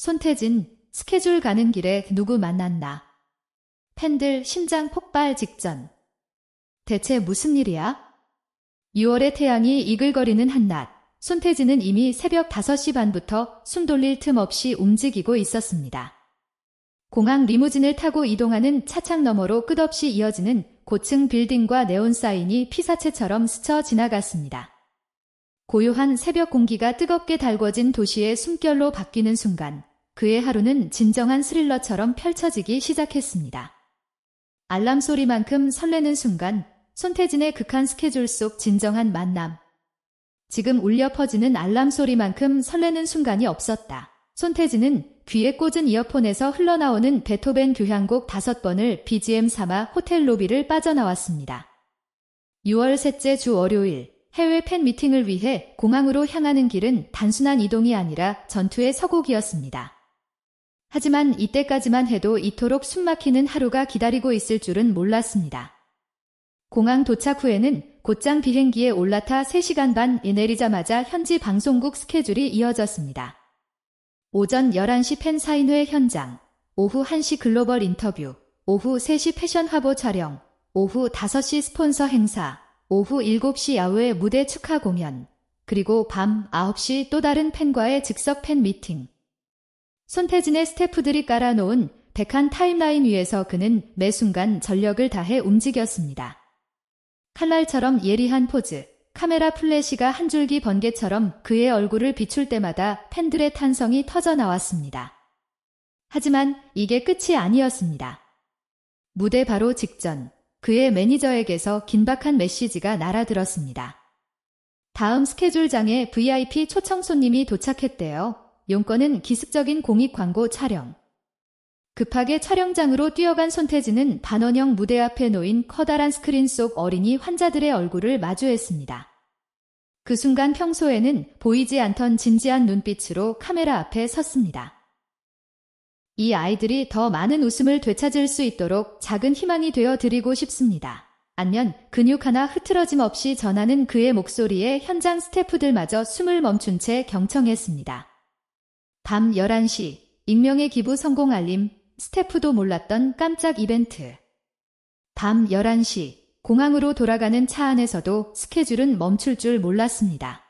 손태진, 스케줄 가는 길에 누구 만났나? 팬들 심장 폭발 직전. 대체 무슨 일이야? 6월의 태양이 이글거리는 한낮, 손태진은 이미 새벽 5시 반부터 숨 돌릴 틈 없이 움직이고 있었습니다. 공항 리무진을 타고 이동하는 차창 너머로 끝없이 이어지는 고층 빌딩과 네온 사인이 피사체처럼 스쳐 지나갔습니다. 고요한 새벽 공기가 뜨겁게 달궈진 도시의 숨결로 바뀌는 순간 그의 하루는 진정한 스릴러처럼 펼쳐지기 시작했습니다. 알람 소리만큼 설레는 순간 손태진의 극한 스케줄 속 진정한 만남. 지금 울려 퍼지는 알람 소리만큼 설레는 순간이 없었다. 손태진은 귀에 꽂은 이어폰에서 흘러나오는 베토벤 교향곡 다섯 번을 BGM 삼아 호텔 로비를 빠져나왔습니다. 6월 셋째 주 월요일 해외 팬 미팅을 위해 공항으로 향하는 길은 단순한 이동이 아니라 전투의 서곡이었습니다. 하지만 이때까지만 해도 이토록 숨막히는 하루가 기다리고 있을 줄은 몰랐습니다. 공항 도착 후에는 곧장 비행기에 올라타 3시간 반 내리자마자 현지 방송국 스케줄이 이어졌습니다. 오전 11시 팬 사인회 현장, 오후 1시 글로벌 인터뷰, 오후 3시 패션 화보 촬영, 오후 5시 스폰서 행사, 오후 7시 야외 무대 축하 공연, 그리고 밤 9시 또 다른 팬과의 즉석 팬 미팅. 손태진의 스태프들이 깔아놓은 백한 타임라인 위에서 그는 매 순간 전력을 다해 움직였습니다. 칼날처럼 예리한 포즈, 카메라 플래시가 한 줄기 번개처럼 그의 얼굴을 비출 때마다 팬들의 탄성이 터져 나왔습니다. 하지만 이게 끝이 아니었습니다. 무대 바로 직전, 그의 매니저에게서 긴박한 메시지가 날아들었습니다. 다음 스케줄장에 VIP 초청 손님이 도착했대요. 용건은 기습적인 공익 광고 촬영. 급하게 촬영장으로 뛰어간 손태진은 반원형 무대 앞에 놓인 커다란 스크린 속 어린이 환자들의 얼굴을 마주했습니다. 그 순간 평소에는 보이지 않던 진지한 눈빛으로 카메라 앞에 섰습니다. 이 아이들이 더 많은 웃음을 되찾을 수 있도록 작은 희망이 되어 드리고 싶습니다. 안면 근육 하나 흐트러짐 없이 전하는 그의 목소리에 현장 스태프들마저 숨을 멈춘 채 경청했습니다. 밤 11시 익명의 기부 성공 알림 스태프도 몰랐던 깜짝 이벤트. 밤 11시 공항으로 돌아가는 차 안에서도 스케줄은 멈출 줄 몰랐습니다.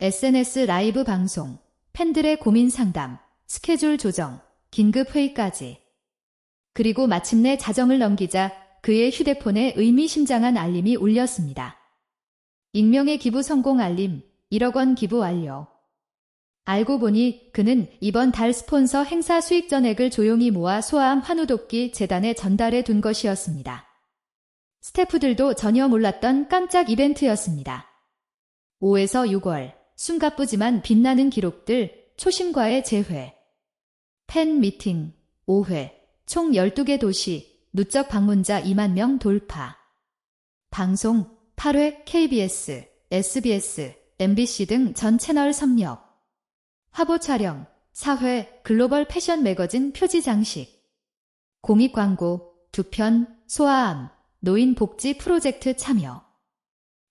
SNS 라이브 방송, 팬들의 고민 상담, 스케줄 조정, 긴급 회의까지. 그리고 마침내 자정을 넘기자 그의 휴대폰에 의미심장한 알림이 울렸습니다. 익명의 기부 성공 알림, 1억 원 기부 완료. 알고 보니 그는 이번 달 스폰서 행사 수익 전액을 조용히 모아 소아암 환우돕기 재단에 전달해 둔 것이었습니다. 스태프들도 전혀 몰랐던 깜짝 이벤트였습니다. 5에서 6월 숨가쁘지만 빛나는 기록들 초심과의 재회 팬 미팅 5회 총 12개 도시 누적 방문자 2만 명 돌파 방송 8회 KBS, SBS, MBC 등 전 채널 섭렵 화보 촬영, 사회, 글로벌 패션 매거진 표지 장식, 공익 광고, 두편, 소아암, 노인 복지 프로젝트 참여,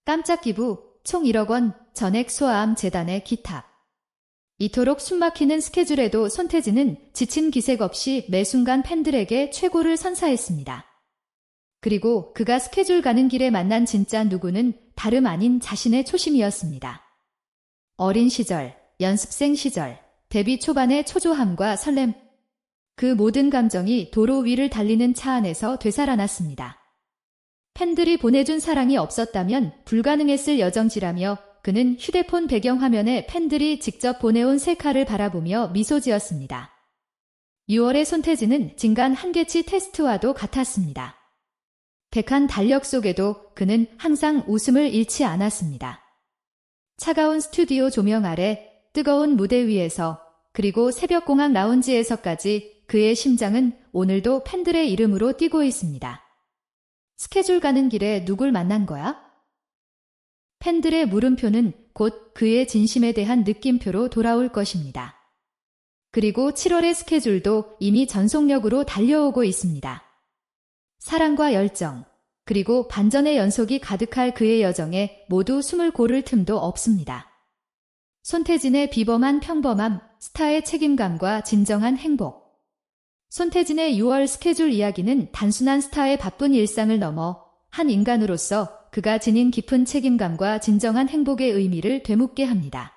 깜짝 기부, 총 1억 원, 전액 소아암 재단의 기탁. 이토록 숨막히는 스케줄에도 손태진은 지친 기색 없이 매 순간 팬들에게 최고를 선사했습니다. 그리고 그가 스케줄 가는 길에 만난 진짜 누구는 다름 아닌 자신의 초심이었습니다. 어린 시절, 연습생 시절, 데뷔 초반의 초조함과 설렘, 그 모든 감정이 도로 위를 달리는 차 안에서 되살아났습니다. 팬들이 보내준 사랑이 없었다면 불가능했을 여정지라며 그는 휴대폰 배경화면에 팬들이 직접 보내온 셀카를 바라보며 미소 지었습니다. 6월의 손태진은 진간 한계치 테스트와도 같았습니다. 백한 달력 속에도 그는 항상 웃음을 잃지 않았습니다. 차가운 스튜디오 조명 아래 뜨거운 무대 위에서 그리고 새벽 공항 라운지에서까지 그의 심장은 오늘도 팬들의 이름으로 뛰고 있습니다. 스케줄 가는 길에 누굴 만난 거야? 팬들의 물음표는 곧 그의 진심에 대한 느낌표로 돌아올 것입니다. 그리고 7월의 스케줄도 이미 전속력으로 달려오고 있습니다. 사랑과 열정, 그리고 반전의 연속이 가득할 그의 여정에 모두 숨을 고를 틈도 없습니다. 손태진의 비범한 평범함 스타의 책임감과 진정한 행복. 손태진의 6월 스케줄 이야기는 단순한 스타의 바쁜 일상을 넘어 한 인간으로서 그가 지닌 깊은 책임감과 진정한 행복의 의미를 되묻게 합니다.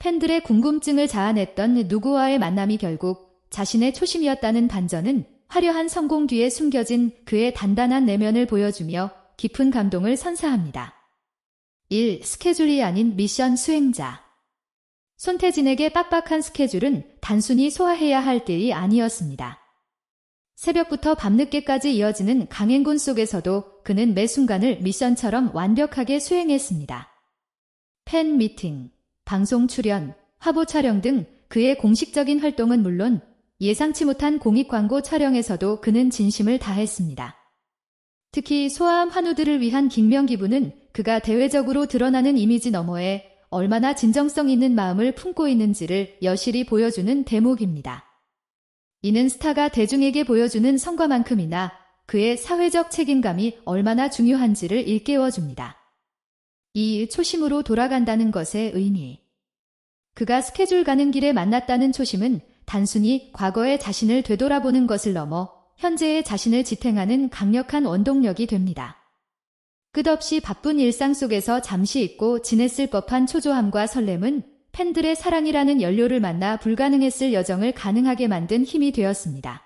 팬들의 궁금증을 자아냈던 누구와의 만남이 결국 자신의 초심이었다는 반전은 화려한 성공 뒤에 숨겨진 그의 단단한 내면을 보여주며 깊은 감동을 선사합니다. 1. 스케줄이 아닌 미션 수행자. 손태진에게 빡빡한 스케줄은 단순히 소화해야 할 일이 아니었습니다. 새벽부터 밤늦게까지 이어지는 강행군 속에서도 그는 매 순간을 미션처럼 완벽하게 수행했습니다. 팬 미팅, 방송 출연, 화보 촬영 등 그의 공식적인 활동은 물론 예상치 못한 공익 광고 촬영에서도 그는 진심을 다했습니다. 특히 소아암 환우들을 위한 김명 기부는 그가 대외적으로 드러나는 이미지 너머에 얼마나 진정성 있는 마음을 품고 있는지를 여실히 보여주는 대목입니다. 이는 스타가 대중에게 보여주는 성과만큼이나 그의 사회적 책임감이 얼마나 중요한지를 일깨워줍니다. 이 초심으로 돌아간다는 것의 의미. 그가 스케줄 가는 길에 만났다는 초심은 단순히 과거의 자신을 되돌아보는 것을 넘어 현재의 자신을 지탱하는 강력한 원동력이 됩니다. 끝없이 바쁜 일상 속에서 잠시 잊고 지냈을 법한 초조함과 설렘은 팬들의 사랑이라는 연료를 만나 불가능했을 여정을 가능하게 만든 힘이 되었습니다.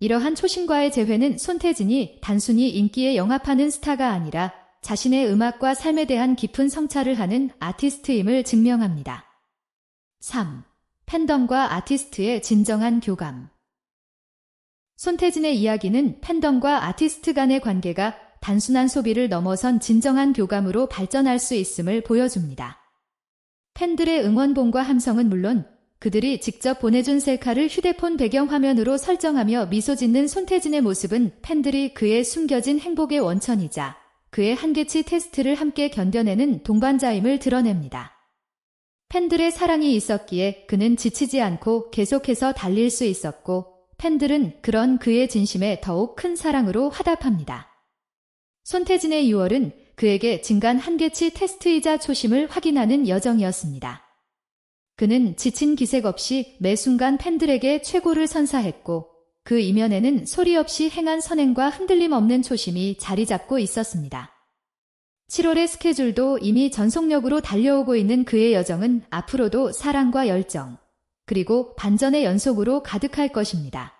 이러한 초심과의 재회는 손태진이 단순히 인기에 영합하는 스타가 아니라 자신의 음악과 삶에 대한 깊은 성찰을 하는 아티스트임을 증명합니다. 3. 팬덤과 아티스트의 진정한 교감. 손태진의 이야기는 팬덤과 아티스트 간의 관계가 단순한 소비를 넘어선 진정한 교감으로 발전할 수 있음을 보여줍니다. 팬들의 응원봉과 함성은 물론 그들이 직접 보내준 셀카를 휴대폰 배경화면으로 설정하며 미소 짓는 손태진의 모습은 팬들이 그의 숨겨진 행복의 원천이자 그의 한계치 테스트를 함께 견뎌내는 동반자임을 드러냅니다. 팬들의 사랑이 있었기에 그는 지치지 않고 계속해서 달릴 수 있었고 팬들은 그런 그의 진심에 더욱 큰 사랑으로 화답합니다. 손태진의 6월은 그에게 진간 한계치 테스트이자 초심을 확인하는 여정이었습니다. 그는 지친 기색 없이 매 순간 팬들에게 최고를 선사했고 그 이면에는 소리 없이 행한 선행과 흔들림 없는 초심이 자리 잡고 있었습니다. 7월의 스케줄도 이미 전속력으로 달려오고 있는 그의 여정은 앞으로도 사랑과 열정, 그리고 반전의 연속으로 가득할 것입니다.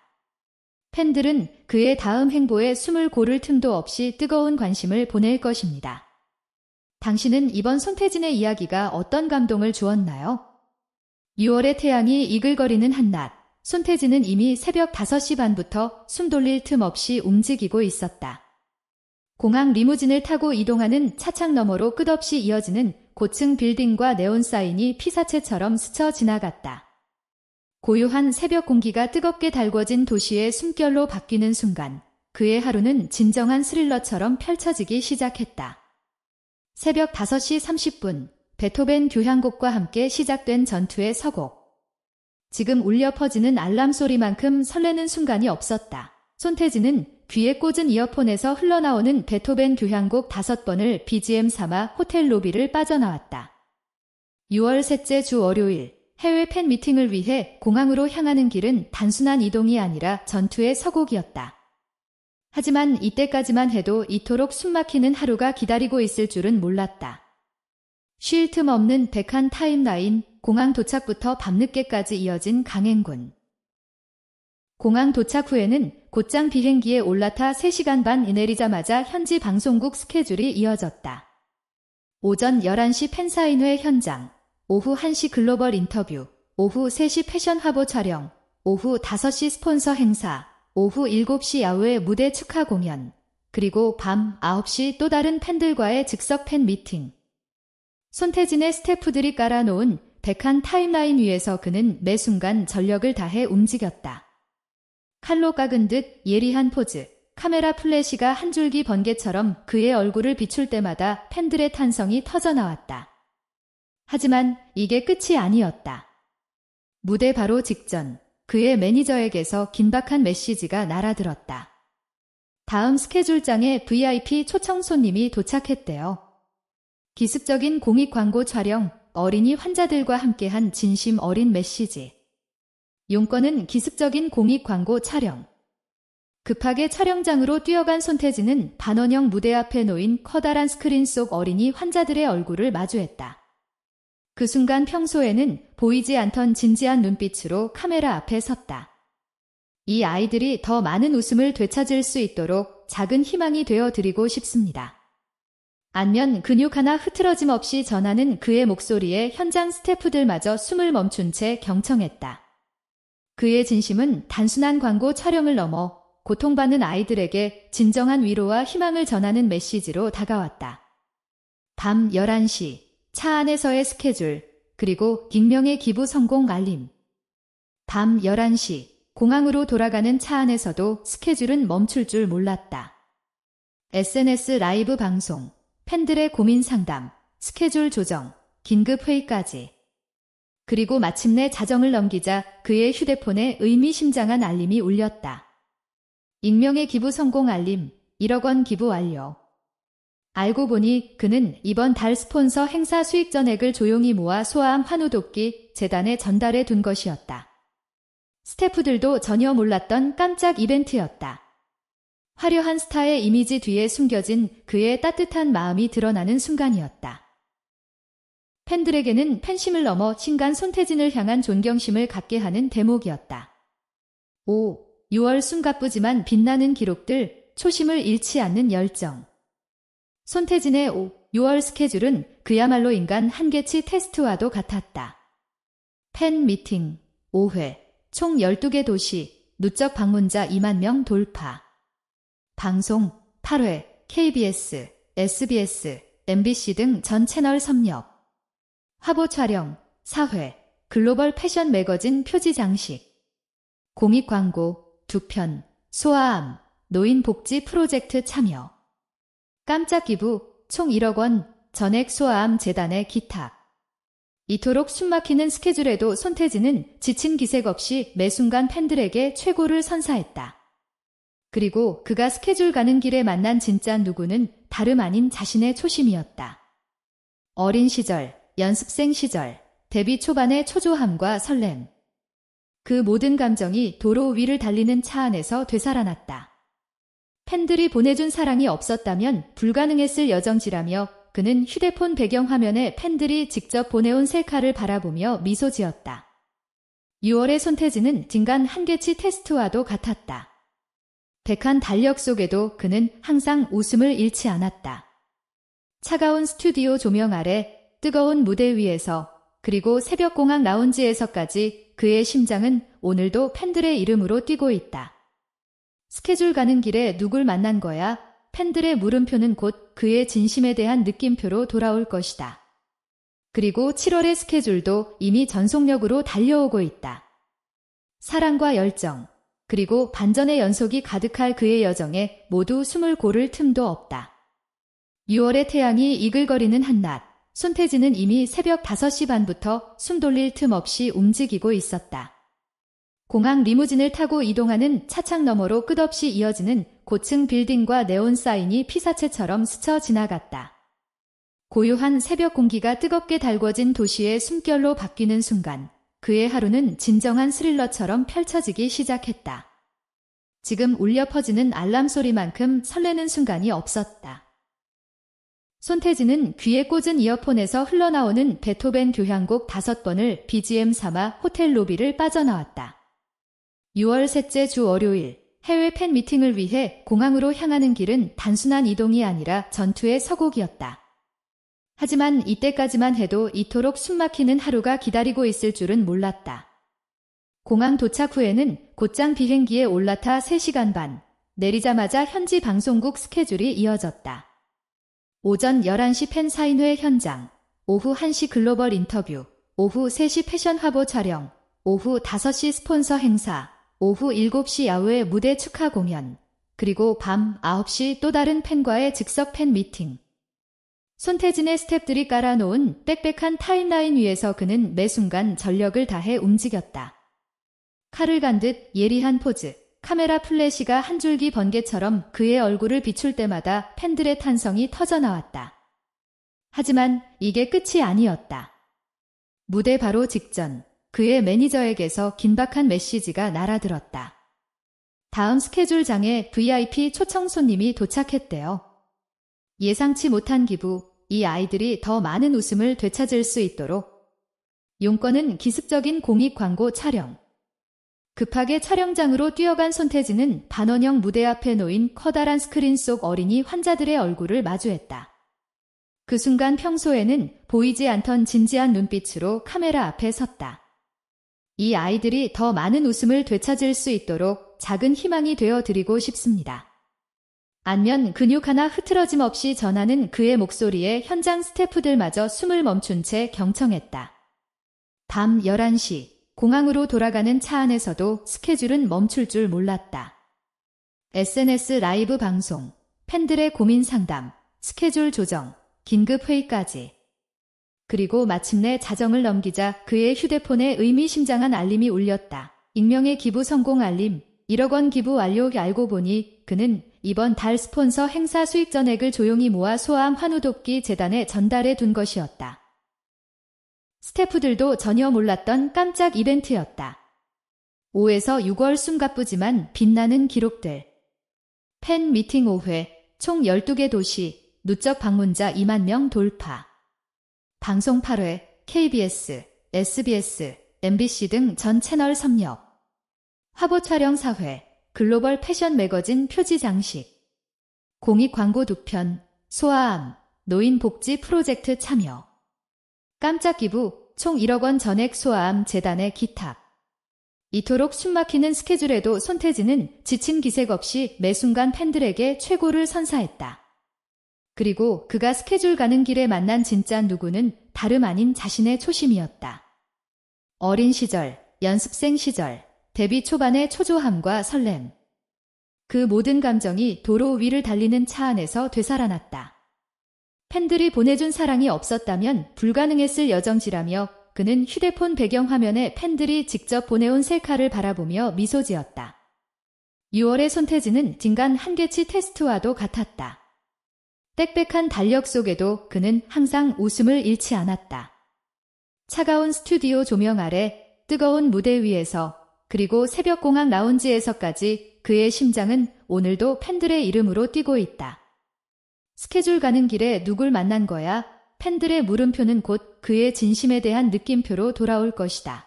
팬들은 그의 다음 행보에 숨을 고를 틈도 없이 뜨거운 관심을 보낼 것입니다. 당신은 이번 손태진의 이야기가 어떤 감동을 주었나요? 6월의 태양이 이글거리는 한낮, 손태진은 이미 새벽 5시 반부터 숨 돌릴 틈 없이 움직이고 있었다. 공항 리무진을 타고 이동하는 차창 너머로 끝없이 이어지는 고층 빌딩과 네온 사인이 피사체처럼 스쳐 지나갔다. 고요한 새벽 공기가 뜨겁게 달궈진 도시의 숨결로 바뀌는 순간 그의 하루는 진정한 스릴러처럼 펼쳐지기 시작했다. 새벽 5시 30분 베토벤 교향곡과 함께 시작된 전투의 서곡. 지금 울려 퍼지는 알람 소리만큼 설레는 순간이 없었다. 손태진은 귀에 꽂은 이어폰에서 흘러나오는 베토벤 교향곡 다섯 번을 BGM 삼아 호텔 로비를 빠져나왔다. 6월 셋째 주 월요일 해외 팬 미팅을 위해 공항으로 향하는 길은 단순한 이동이 아니라 전투의 서곡이었다. 하지만 이때까지만 해도 이토록 숨막히는 하루가 기다리고 있을 줄은 몰랐다. 쉴 틈 없는 백한 타임라인, 공항 도착부터 밤늦게까지 이어진 강행군. 공항 도착 후에는 곧장 비행기에 올라타 3시간 반 내리자마자 현지 방송국 스케줄이 이어졌다. 오전 11시 팬사인회 현장, 오후 1시 글로벌 인터뷰, 오후 3시 패션 화보 촬영, 오후 5시 스폰서 행사, 오후 7시 야후의 무대 축하 공연, 그리고 밤 9시 또 다른 팬들과의 즉석 팬 미팅. 손태진의 스태프들이 깔아놓은 백한 타임라인 위에서 그는 매 순간 전력을 다해 움직였다. 칼로 깎은 듯 예리한 포즈, 카메라 플래시가 한 줄기 번개처럼 그의 얼굴을 비출 때마다 팬들의 탄성이 터져나왔다. 하지만 이게 끝이 아니었다. 무대 바로 직전 그의 매니저에게서 긴박한 메시지가 날아들었다. 다음 스케줄장에 VIP 초청 손님이 도착했대요. 기습적인 공익 광고 촬영, 어린이 환자들과 함께한 진심 어린 메시지. 용건은 기습적인 공익 광고 촬영. 급하게 촬영장으로 뛰어간 손태진은 반원형 무대 앞에 놓인 커다란 스크린 속 어린이 환자들의 얼굴을 마주했다. 그 순간 평소에는 보이지 않던 진지한 눈빛으로 카메라 앞에 섰다. 이 아이들이 더 많은 웃음을 되찾을 수 있도록 작은 희망이 되어 드리고 싶습니다. 안면 근육 하나 흐트러짐 없이 전하는 그의 목소리에 현장 스태프들마저 숨을 멈춘 채 경청했다. 그의 진심은 단순한 광고 촬영을 넘어 고통받는 아이들에게 진정한 위로와 희망을 전하는 메시지로 다가왔다. 밤 11시, 차 안에서의 스케줄, 그리고 익명의 기부 성공 알림. 밤 11시, 공항으로 돌아가는 차 안에서도 스케줄은 멈출 줄 몰랐다. SNS 라이브 방송, 팬들의 고민 상담, 스케줄 조정, 긴급 회의까지. 그리고 마침내 자정을 넘기자 그의 휴대폰에 의미심장한 알림이 울렸다. 익명의 기부 성공 알림, 1억 원 기부 완료. 알고 보니 그는 이번 달 스폰서 행사 수익 전액을 조용히 모아 소아암 환우돕기 재단에 전달해 둔 것이었다. 스태프들도 전혀 몰랐던 깜짝 이벤트였다. 화려한 스타의 이미지 뒤에 숨겨진 그의 따뜻한 마음이 드러나는 순간이었다. 팬들에게는 팬심을 넘어 신간 손태진을 향한 존경심을 갖게 하는 대목이었다. 5. 6월 숨가쁘지만 빛나는 기록들, 초심을 잃지 않는 열정. 손태진의 5. 6월 스케줄은 그야말로 인간 한계치 테스트와도 같았다. 팬 미팅, 5회, 총 12개 도시, 누적 방문자 2만 명 돌파. 방송 8회, KBS, SBS, MBC 등 전 채널 섭렵. 화보 촬영 4회, 글로벌 패션 매거진 표지 장식. 공익 광고 2편, 소아암, 노인 복지 프로젝트 참여. 깜짝 기부 총 1억 원, 전액 소아암 재단에 기탁. 이토록 숨막히는 스케줄에도 손태진은 지친 기색 없이 매 순간 팬들에게 최고를 선사했다. 그리고 그가 스케줄 가는 길에 만난 진짜 누구는 다름 아닌 자신의 초심이었다. 어린 시절, 연습생 시절, 데뷔 초반의 초조함과 설렘. 그 모든 감정이 도로 위를 달리는 차 안에서 되살아났다. 팬들이 보내준 사랑이 없었다면 불가능했을 여정지라며 그는 휴대폰 배경화면에 팬들이 직접 보내온 셀카를 바라보며 미소 지었다. 6월의 손태진은 진간 한계치 테스트와도 같았다. 백한 달력 속에도 그는 항상 웃음을 잃지 않았다. 차가운 스튜디오 조명 아래 뜨거운 무대 위에서 그리고 새벽 공항 라운지에서까지 그의 심장은 오늘도 팬들의 이름으로 뛰고 있다. 스케줄 가는 길에 누굴 만난 거야? 팬들의 물음표는 곧 그의 진심에 대한 느낌표로 돌아올 것이다. 그리고 7월의 스케줄도 이미 전속력으로 달려오고 있다. 사랑과 열정, 그리고 반전의 연속이 가득할 그의 여정에 모두 숨을 고를 틈도 없다. 6월의 태양이 이글거리는 한낮, 손태진은 이미 새벽 5시 반부터 숨 돌릴 틈 없이 움직이고 있었다. 공항 리무진을 타고 이동하는 차창 너머로 끝없이 이어지는 고층 빌딩과 네온 사인이 피사체처럼 스쳐 지나갔다. 고요한 새벽 공기가 뜨겁게 달궈진 도시의 숨결로 바뀌는 순간 그의 하루는 진정한 스릴러처럼 펼쳐지기 시작했다. 지금 울려 퍼지는 알람 소리만큼 설레는 순간이 없었다. 손태진은 귀에 꽂은 이어폰에서 흘러나오는 베토벤 교향곡 다섯 번을 BGM 삼아 호텔 로비를 빠져나왔다. 6월 셋째 주 월요일 해외 팬 미팅을 위해 공항으로 향하는 길은 단순한 이동이 아니라 전투의 서곡이었다. 하지만 이때까지만 해도 이토록 숨막히는 하루가 기다리고 있을 줄은 몰랐다. 공항 도착 후에는 곧장 비행기에 올라타 3시간 반, 내리자마자 현지 방송국 스케줄이 이어졌다. 오전 11시 팬 사인회 현장, 오후 1시 글로벌 인터뷰, 오후 3시 패션 화보 촬영, 오후 5시 스폰서 행사, 오후 7시 야외 무대 축하 공연, 그리고 밤 9시 또 다른 팬과의 즉석 팬 미팅. 손태진의 스탭들이 깔아놓은 빽빽한 타임라인 위에서 그는 매 순간 전력을 다해 움직였다. 칼을 간 듯 예리한 포즈, 카메라 플래시가 한 줄기 번개처럼 그의 얼굴을 비출 때마다 팬들의 탄성이 터져나왔다. 하지만 이게 끝이 아니었다. 무대 바로 직전 그의 매니저에게서 긴박한 메시지가 날아들었다. 다음 스케줄장에 VIP 초청 손님이 도착했대요. 예상치 못한 기부, 이 아이들이 더 많은 웃음을 되찾을 수 있도록 용건은 기습적인 공익 광고 촬영. 급하게 촬영장으로 뛰어간 손태진은 반원형 무대 앞에 놓인 커다란 스크린 속 어린이 환자들의 얼굴을 마주했다. 그 순간 평소에는 보이지 않던 진지한 눈빛으로 카메라 앞에 섰다. 이 아이들이 더 많은 웃음을 되찾을 수 있도록 작은 희망이 되어 드리고 싶습니다. 안면 근육 하나 흐트러짐 없이 전하는 그의 목소리에 현장 스태프들마저 숨을 멈춘 채 경청했다. 밤 11시 공항으로 돌아가는 차 안에서도 스케줄은 멈출 줄 몰랐다. SNS 라이브 방송, 팬들의 고민 상담, 스케줄 조정, 긴급 회의까지. 그리고 마침내 자정을 넘기자 그의 휴대폰에 의미심장한 알림이 울렸다. 익명의 기부 성공 알림, 1억 원 기부 완료 알고 보니 그는 이번 달 스폰서 행사 수익 전액을 조용히 모아 소아암 환우돕기 재단에 전달해 둔 것이었다. 스태프들도 전혀 몰랐던 깜짝 이벤트였다. 5에서 6월 숨가쁘지만 빛나는 기록들. 팬 미팅 5회, 총 12개 도시, 누적 방문자 2만 명 돌파. 방송 8회, KBS, SBS, MBC 등 전 채널 섭렵. 화보 촬영 4회, 글로벌 패션 매거진 표지 장식. 공익 광고 2편, 소아암, 노인 복지 프로젝트 참여. 깜짝 기부, 총 1억 원 전액 소아암 재단에 기탁. 이토록 숨막히는 스케줄에도 손태진은 지친 기색 없이 매 순간 팬들에게 최고를 선사했다. 그리고 그가 스케줄 가는 길에 만난 진짜 누구는 다름 아닌 자신의 초심이었다. 어린 시절, 연습생 시절, 데뷔 초반의 초조함과 설렘. 그 모든 감정이 도로 위를 달리는 차 안에서 되살아났다. 팬들이 보내준 사랑이 없었다면 불가능했을 여정지라며 그는 휴대폰 배경화면에 팬들이 직접 보내온 셀카를 바라보며 미소 지었다. 6월의 손태진은 진간 한계치 테스트와도 같았다. 빽빽한 달력 속에도 그는 항상 웃음을 잃지 않았다. 차가운 스튜디오 조명 아래 뜨거운 무대 위에서 그리고 새벽 공항 라운지에서까지 그의 심장은 오늘도 팬들의 이름으로 뛰고 있다. 스케줄 가는 길에 누굴 만난 거야? 팬들의 물음표는 곧 그의 진심에 대한 느낌표로 돌아올 것이다.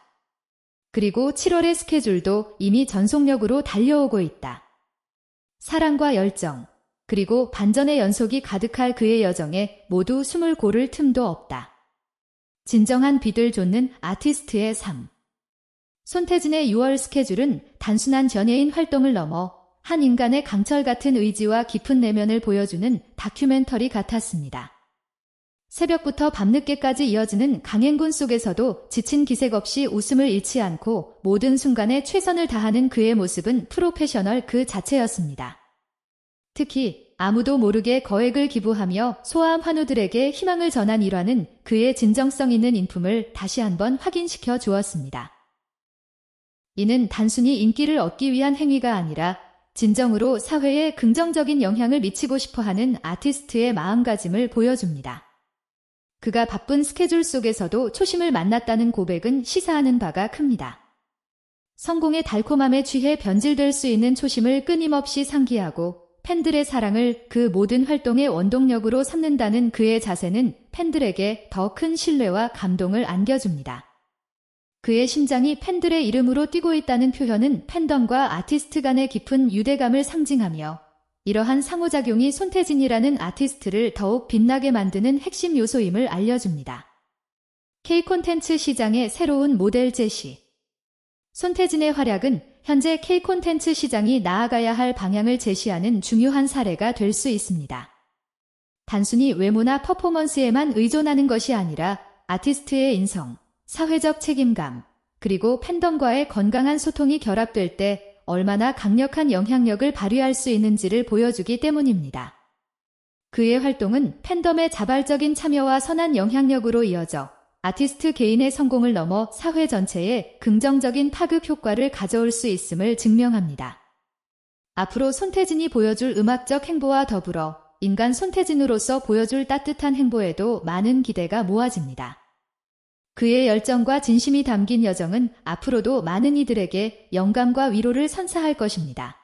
그리고 7월의 스케줄도 이미 전속력으로 달려오고 있다. 사랑과 열정, 그리고 반전의 연속이 가득할 그의 여정에 모두 숨을 고를 틈도 없다. 진정한 빛을 좇는 아티스트의 삶. 손태진의 6월 스케줄은 단순한 전예인 활동을 넘어 한 인간의 강철 같은 의지와 깊은 내면을 보여주는 다큐멘터리 같았습니다. 새벽부터 밤늦게까지 이어지는 강행군 속에서도 지친 기색 없이 웃음을 잃지 않고 모든 순간에 최선을 다하는 그의 모습은 프로페셔널 그 자체였습니다. 특히 아무도 모르게 거액을 기부하며 소아암 환우들에게 희망을 전한 일화는 그의 진정성 있는 인품을 다시 한번 확인시켜 주었습니다. 이는 단순히 인기를 얻기 위한 행위가 아니라 진정으로 사회에 긍정적인 영향을 미치고 싶어 하는 아티스트의 마음가짐을 보여줍니다. 그가 바쁜 스케줄 속에서도 초심을 만났다는 고백은 시사하는 바가 큽니다. 성공의 달콤함에 취해 변질될 수 있는 초심을 끊임없이 상기하고 팬들의 사랑을 그 모든 활동의 원동력으로 삼는다는 그의 자세는 팬들에게 더 큰 신뢰와 감동을 안겨줍니다. 그의 심장이 팬들의 이름으로 뛰고 있다는 표현은 팬덤과 아티스트 간의 깊은 유대감을 상징하며 이러한 상호작용이 손태진이라는 아티스트를 더욱 빛나게 만드는 핵심 요소임을 알려줍니다. K 콘텐츠 시장의 새로운 모델 제시 손태진의 활약은 현재 K 콘텐츠 시장이 나아가야 할 방향을 제시하는 중요한 사례가 될 수 있습니다. 단순히 외모나 퍼포먼스에만 의존하는 것이 아니라 아티스트의 인성, 사회적 책임감, 그리고 팬덤과의 건강한 소통이 결합될 때 얼마나 강력한 영향력을 발휘할 수 있는지를 보여주기 때문입니다. 그의 활동은 팬덤의 자발적인 참여와 선한 영향력으로 이어져 아티스트 개인의 성공을 넘어 사회 전체에 긍정적인 파급 효과를 가져올 수 있음을 증명합니다. 앞으로 손태진이 보여줄 음악적 행보와 더불어 인간 손태진으로서 보여줄 따뜻한 행보에도 많은 기대가 모아집니다. 그의 열정과 진심이 담긴 여정은 앞으로도 많은 이들에게 영감과 위로를 선사할 것입니다.